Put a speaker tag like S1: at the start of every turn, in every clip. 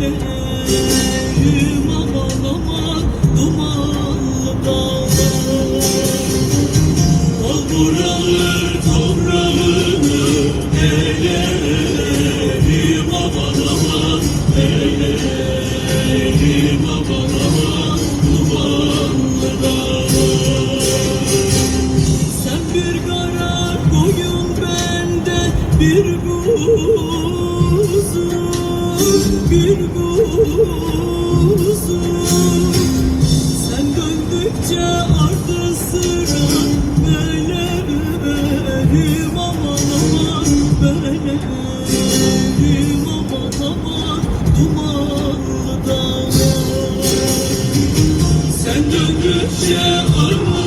S1: Gülüm aman aman dumanlı dağlar Kavralır kavralı ellerim aman aman Sen bir kara koyun bende bir bu kuzum sen döndükçe ardı sıra Belerim aman aman Belerim aman aman Dumanlı dağlar Sen döndükçe ardı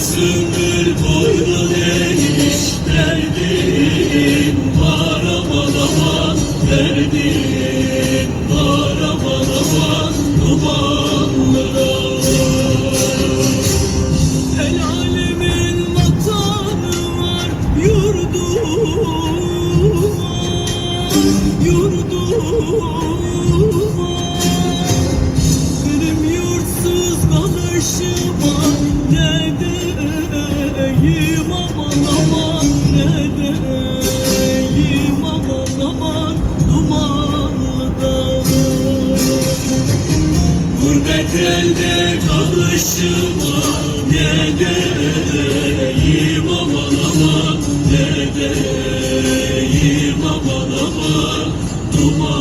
S1: Lale sümbül boynun eğmiş Derdin var aman aman Derdin var aman aman Dumanlı El alemin vatanı var Yurdu var Yurdu başıma ne deyim aman aman ne deyim aman aman duman